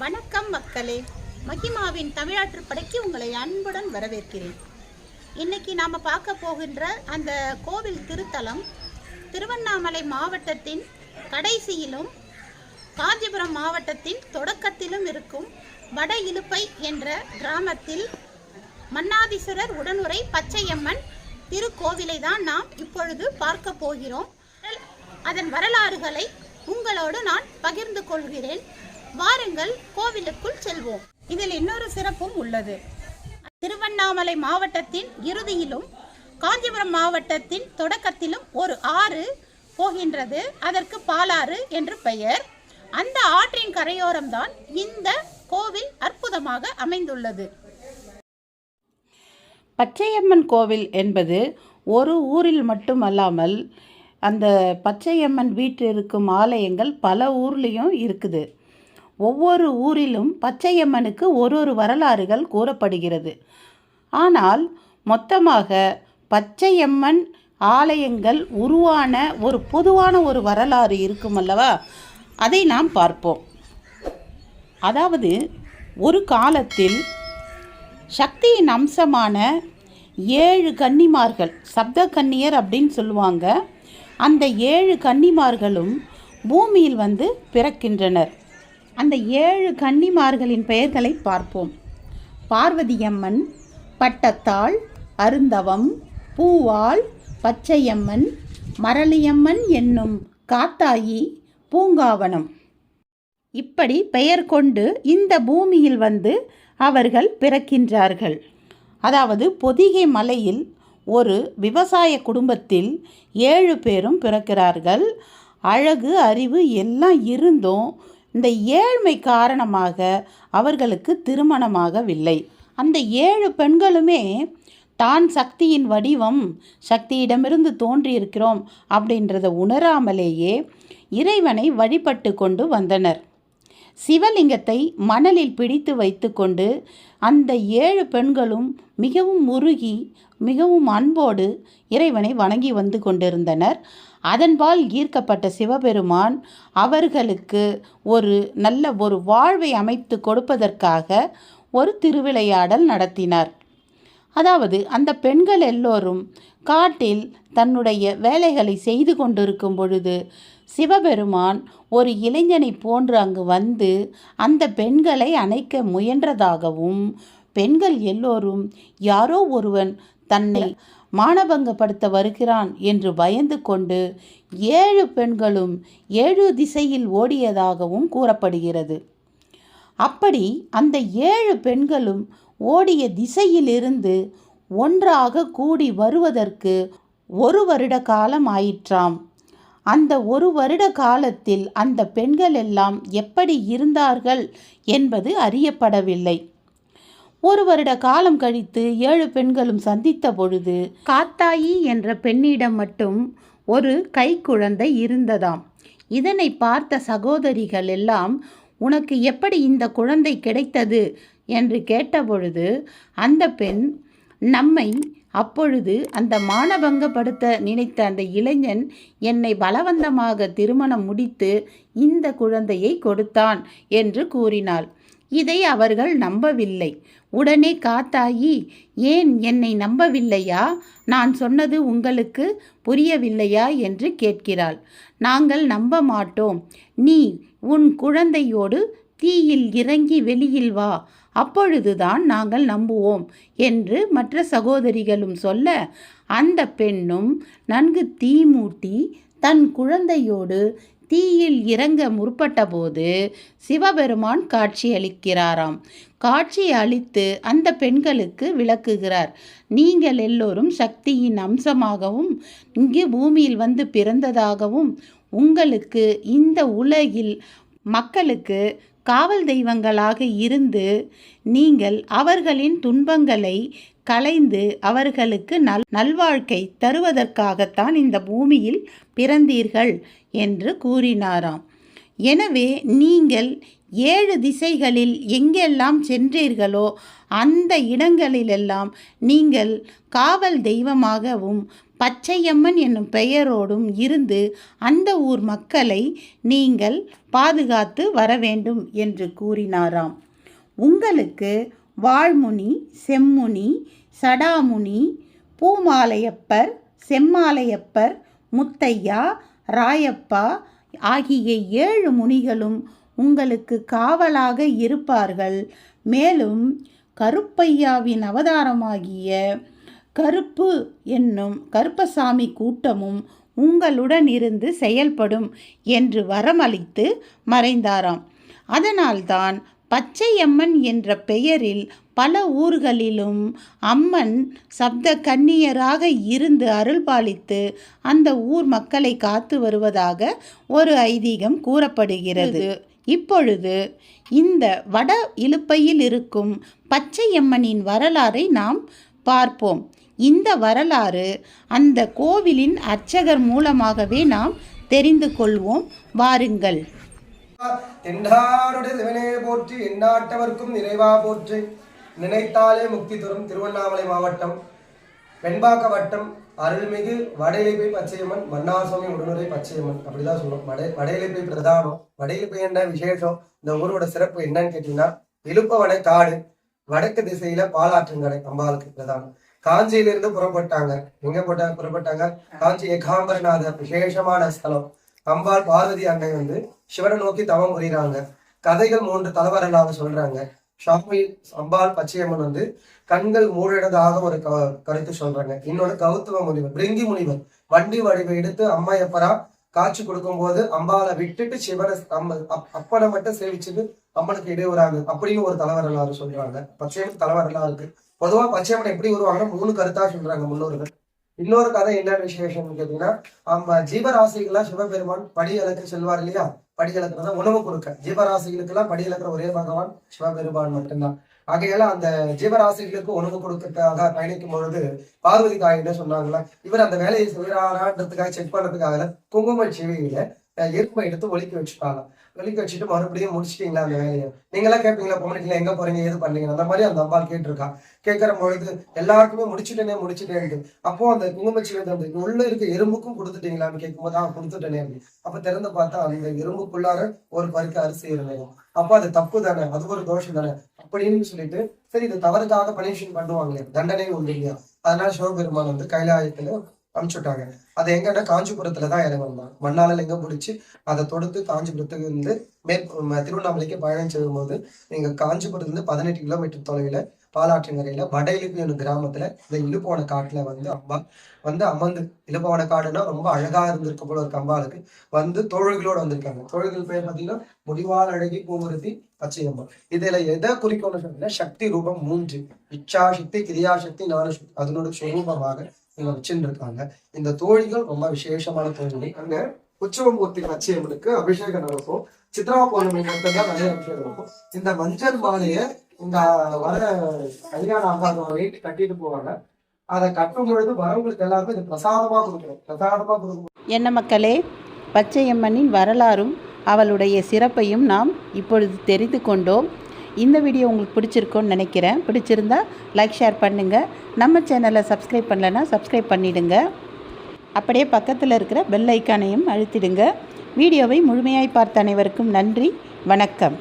வணக்கம் மக்களே. மகிமாவின் தமிழாற்று படைக்கு உங்களை அன்புடன் வரவேற்கிறேன். இன்னைக்கு நாம் பார்க்க போகின்ற அந்த கோவில் திருத்தலம் திருவண்ணாமலை மாவட்டத்தின் கடைசியிலும் காஞ்சிபுரம் மாவட்டத்தின் தொடக்கத்திலும் இருக்கும் வட இலுப்பை என்ற கிராமத்தில் மன்னாதீஸ்வரர் உடனுரை பச்சையம்மன் திருக்கோவிலை தான் நாம் இப்பொழுது பார்க்க போகிறோம். அதன் வரலாறுகளை உங்களோடு நான் பகிர்ந்து கொள்கிறேன். வாருங்கள் கோவிலுக்குள் செல்வோம். இதில் இன்னொரு சிறப்பும் உள்ளது. திருவண்ணாமலை மாவட்டத்தின் இறுதியிலும் காஞ்சிபுரம் மாவட்டத்தின் தொடக்கத்திலும் ஒரு ஆறு போகின்றது. அதற்கு பாலாறு என்று பெயர். அந்த ஆற்றின் கரையோரம்தான் இந்த கோவில் அற்புதமாக அமைந்துள்ளது. பச்சையம்மன் கோவில் என்பது ஒரு ஊரில் மட்டுமல்லாமல் அந்த பச்சையம்மன் வீட்டில் இருக்கும் ஆலயங்கள் பல ஊர்லேயும் இருக்குது. ஒவ்வொரு ஊரிலும் பச்சையம்மனுக்கு ஒரு ஒரு வரலாறுகள் கூறப்படுகிறது. ஆனால் மொத்தமாக பச்சையம்மன் ஆலயங்கள் உருவான ஒரு பொதுவான ஒரு வரலாறு இருக்கும் அல்லவா அதை நாம் பார்ப்போம். அதாவது ஒரு காலத்தில் சக்தியின் அம்சமான ஏழு கன்னிமார்கள் சப்த கன்னியர் அப்படின்னு சொல்லுவாங்க. அந்த ஏழு கன்னிமார்களும் பூமியில் வந்து பிறக்கின்றனர். அந்த ஏழு கன்னிமார்களின் பெயர்களை பார்ப்போம். பார்வதியம்மன் பட்டத்தாள் அருந்தவம் பூவாள் பச்சையம்மன் மரளியம்மன் என்னும் காத்தாயி பூங்காவனம். இப்படி பெயர் கொண்டு இந்த பூமியில் வந்து அவர்கள் பிறக்கின்றார்கள். அதாவது பொதிகை மலையில் ஒரு விவசாய குடும்பத்தில் ஏழு பேரும் பிறக்கிறார்கள். அழகு அறிவு எல்லாம் இருந்தும் இந்த ஏழ்மை காரணமாக அவர்களுக்கு திருமணமாகவில்லை. அந்த ஏழு பெண்களுமே தான் சக்தியின் வடிவம் சக்தியிடமிருந்து தோன்றியிருக்கிறோம் அப்படின்றத உணராமலேயே இறைவனை வழிபட்டு கொண்டு வந்தனர். சிவலிங்கத்தை மணலில் பிடித்து வைத்துக்கொண்டு அந்த ஏழு பெண்களும் மிகவும் முருகி மிகவும் அன்போடு இறைவனை வணங்கி வந்து கொண்டிருந்தனர். அதன்பால் ஈர்க்கப்பட்ட சிவபெருமான் அவர்களுக்கு ஒரு நல்ல ஒரு வாழ்வை அமைத்து கொடுப்பதற்காக ஒரு திருவிளையாடல் நடத்தினார். அதாவது அந்த பெண்கள் எல்லோரும் காட்டில் தன்னுடைய வேலைகளை செய்து கொண்டிருக்கும் பொழுது சிவபெருமான் ஒரு இளைஞனை போன்று அங்கு வந்து அந்த பெண்களை அணைக்க முயன்றதாகவும் பெண்கள் எல்லோரும் யாரோ ஒருவன் தன்னை மானபங்கப்படுத்த வருகிறான் என்று பயந்து கொண்டு ஏழு பெண்களும் ஏழு திசையில் ஓடியதாகவும் கூறப்படுகிறது. அப்படி அந்த ஏழு பெண்களும் ஓடிய திசையிலிருந்து ஒன்றாக கூடி வருவதற்கு ஒரு வருட காலம் ஆயிற்றாம். அந்த ஒரு வருட காலத்தில் அந்த பெண்கள் எல்லாம் எப்படி இருந்தார்கள் என்பது அறியப்படவில்லை. ஒரு வருட காலம் கழித்து ஏழு பெண்களும் சந்தித்த பொழுது காத்தாயி என்ற பெண்ணிடம் மட்டும் ஒரு கைக்குழந்தை இருந்ததாம். இதனை பார்த்த சகோதரிகள் எல்லாம் உனக்கு எப்படி இந்த குழந்தை கிடைத்தது? என்று கேட்டபொழுது அந்த பெண் நம்மை அப்பொழுது அந்த மானபங்கப்படுத்த நினைத்த அந்த இளைஞன் என்னை பலவந்தமாக திருமணம் முடித்து இந்த குழந்தையை கொடுத்தான் என்று கூறினாள். இதை அவர்கள் நம்பவில்லை. உடனே காத்தாயி ஏன் என்னை நம்பவில்லையா? நான் சொன்னது உங்களுக்கு புரியவில்லையா? என்று கேட்கிறாள். நாங்கள் நம்ப மாட்டோம் நீ உன் குழந்தையோடு தீயில் இறங்கி வெளியில் வா. அப்பொழுதுதான் நாங்கள் நம்புவோம் என்று மற்ற சகோதரிகளும் சொல்ல அந்த பெண்ணும் நன்கு தீ மூட்டி தன் குழந்தையோடு தீயில் இறங்க முற்பட்டபோது சிவபெருமான் காட்சியளிக்கிறாராம். காட்சி அளித்து அந்த பெண்களுக்கு விளக்குகிறார். நீங்கள் எல்லோரும் சக்தியின் அம்சமாகவும் இங்கு பூமியில் வந்து பிறந்ததாகவும் உங்களுக்கு இந்த உலகில் மக்களுக்கு காவல் தெய்வங்களாக இருந்து நீங்கள் அவர்களின் துன்பங்களை கலைந்து அவர்களுக்கு நல் நல்வாழ்க்கை தருவதற்காகத்தான் இந்த பூமியில் பிறந்தீர்கள் என்று கூறினாராம். எனவே நீங்கள் ஏழு திசைகளில் எங்கெல்லாம் சென்றீர்களோ அந்த இடங்களிலெல்லாம் நீங்கள் காவல் தெய்வமாகவும் பச்சையம்மன் என்னும் பெயரோடும் இருந்து அந்த ஊர் மக்களை நீங்கள் பாதுகாத்து வர வேண்டும் என்று கூறினாராம். உங்களுக்கு வாழ்முனி செம்முனி சடாமுனி பூமாலையப்பர் செம்மாலையப்பர் முத்தையா ராயப்பா ஆகிய ஏழு முனிகளும் உங்களுக்கு காவலாக இருப்பார்கள். மேலும் கருப்பையாவின் அவதாரமாகிய கருப்பு என்னும் கருப்பசாமி கூட்டமும் உங்களுடன் இருந்து செயல்படும் என்று வரமளித்து மறைந்தாராம். அதனால்தான் பச்சையம்மன் என்ற பெயரில் பல ஊர்களிலும் அம்மன் சப்த கன்னியராக இருந்து அருள்பாலித்து அந்த ஊர் மக்களை காத்து வருவதாக ஒரு ஐதீகம் கூறப்படுகிறது. இப்பொழுது இந்த வட இலுப்பையில் இருக்கும் பச்சையம்மனின் வரலாறை நாம் பார்ப்போம். இந்த வரலாறு அந்த கோவிலின் அர்ச்சகர் மூலமாகவே நாம் தெரிந்து கொள்வோம். வாருங்கள். தென்றாருடைய சிவனே போற்றி எந்நாட்டவர்க்கும் நிறைவா போற்றி. நினைத்தாலே முக்தி தரும் திருவண்ணாமலை மாவட்டம் வெண்பாக்க வட்டம் அருள்மிகு வடையிலைப்பை பச்சையம்மன் மன்னாசுவாமி உடனுரை பச்சையம்மன். அப்படிதான் சொல்லணும் வடை வடையிலைப்பை பிரதானம். வடையிலைப்பை என்ன விசேஷம்? இந்த ஊரோட சிறப்பு என்னன்னு கேட்டீங்கன்னா இழுப்பவனை காடு வடக்கு திசையில பாலாற்றுங்கடை அம்பாளுக்கு பிரதானம். காஞ்சியிலிருந்து புறப்பட்டாங்க. எங்க போட்டா புறப்பட்டாங்க? காஞ்சி ஏகாம்பரநாதர் விசேஷமான ஸ்தலம். அம்பாள் பார்வதி அன்னை வந்து சிவனை நோக்கி தவம் புரியுறாங்க கதைகள் மூன்று தலைவரலாக சொல்றாங்க. சாமி அம்பாள் பச்சையம்மன் வந்து கண்கள் மூடினதாக ஒரு க- கருத்து சொல்றாங்க. இன்னொரு கௌதம முனிவர் பிரிங்கி முனிவர். வண்டி வடிவை எடுத்து அம்மையப்பரா காட்சி கொடுக்கும்போது அம்பாளை விட்டுட்டு சிவனை அம்ம அப்பனை மட்டும் சேவிச்சுட்டு அம்மனுக்கு இடையூறாங்க அப்படின்னு ஒரு தலைவரலாறு சொல்றாங்க. பச்சையம்மன் தலைவரலாறு இருக்கு. பொதுவா பச்சையம்மன் எப்படி வருவாங்கன்னா மூணு கருத்தா சொல்றாங்க முன்னோர்கள். இன்னொரு கதை என்ன விசேஷம்னு கேட்டீங்கன்னா ஆமா ஜீவராசிகள்லாம் சிவபெருமான் படி இழக்க செல்வார் இல்லையா? படி இழக்கிறத உணவு கொடுக்க. ஜீவராசிகளுக்கெல்லாம் படி ஒரே பகவான் சிவபெருமான் மட்டும்தான். ஆகையால அந்த ஜீவராசிகளுக்கு உணவு கொடுக்கறதுக்காக பயணிக்கும் பொழுது பார்வதி தாயின்னு சொன்னாங்களா இவர் அந்த வேலையை செய்யறாரான்றதுக்காக செக் பண்றதுக்காக குங்கும செவியில எருப்பை எடுத்து ஒழிக்க வச்சுப்பாங்க. ஒழிக்க வச்சுட்டு மறுபடியும் முடிச்சிட்டீங்களா அந்த வேலையை? நீங்களாம் கேட்பீங்களா பொம்மனிக்கல எங்க போறீங்க ஏது பண்ணீங்க அந்த மாதிரி அந்த அம்பாள் கேட்டிருக்கா. கேட்கிற பொழுது எல்லாருக்குமே முடிச்சுட்டேனே முடிச்சுட்டேன்ட்டு. அப்போ அந்த குங்குமச்சிவத்தை அந்த உள்ள இருக்க எறும்புக்கும் கொடுத்துட்டீங்களான்னு கேட்கும்போது அவன் கொடுத்துட்டேனே அப்படின்னு அப்ப திறந்து பார்த்தா அந்த எறும்புக்குள்ளார ஒரு பருக்க அரிசி இருந்தேன் அப்போ அது தப்பு தானே? அது ஒரு தோஷம் தானே? அப்படின்னு சொல்லிட்டு சரி இது தவறுக்காக பனிஷன் பண்ணுவாங்களே தண்டனை உண்டு இல்லையா? அதனால சிவபெருமான் வந்து கைலாயத்துல அனுப்பிச்சுட்டாங்க. அது எங்கன்னா காஞ்சிபுரத்துல தான் இறங்கணும் மண்ணால லிங்கம் பிடிச்சி அதை தொடுத்து காஞ்சிபுரத்துக்கு வந்து மே திருவண்ணாமலைக்கு பயணம் செய்யும்போது நீங்க காஞ்சிபுரத்துல இருந்து பதினெட்டு கிலோமீட்டர் தொலைவில் பாலாற்றங்கரையில வட இலுப்பு கிராமத்துல இந்த இழுப்பவன காட்டுல வந்து அம்பா வந்து அமர்ந்து இழுப்பவன காடுனா ரொம்ப அழகா இருந்திருக்க போல ஒரு அம்பாளுக்கு. வந்து தோழர்களோட வந்திருக்காங்க. தோழர்கள் பேர் பார்த்தீங்கன்னா முடிவால் அழகி பூமுருத்தி பச்சையம்மா இதுல எதை குறிக்கணும்னு சொன்னீங்கன்னா சக்தி ரூபம் மூன்று. இச்சா சக்தி கிரியா சக்தி ஞான சக்தி. அதனோட சுரூபமாக இங்க வச்சுட்டு இருக்காங்க இந்த தோழிகள் ரொம்ப விசேஷமான தோழி. அங்க உற்சவமூர்த்தி பச்சையம்மனுக்கு அபிஷேகம் நடக்கும். சித்ரா பௌர்ணமி மட்டும்தான் நிறைய அபிஷேகம் இருக்கும் இந்த மஞ்சள் மாலையை இந்த வர கல்யாண ஆகாதவங்க வீட்டு கட்டிட்டு போவாங்க. அதை கட்டும் பொழுது வரவங்களுக்கு எல்லாருமே இது பிரசாதமா கொடுக்கணும். பிரசாதமா கொடுக்கணும். என்ன மக்களே பச்சையம்மனின் வரலாறும் அவளுடைய சிறப்பையும் நாம் இப்பொழுது தெரிந்து கொண்டோம். இந்த வீடியோ உங்களுக்கு பிடிச்சிருக்கோன்னு நினைக்கிறேன். பிடிச்சிருந்தா லைக் ஷேர் பண்ணுங்கள் நம்ம சேனலை சப்ஸ்கிரைப் பண்ணலைன்னா சப்ஸ்கிரைப் பண்ணிவிடுங்க அப்படியே பக்கத்தில் இருக்கிற பெல் ஐக்கானையும் அழுத்திடுங்க. வீடியோவை முழுமையாய் பார்த்த அனைவருக்கும் நன்றி. வணக்கம்.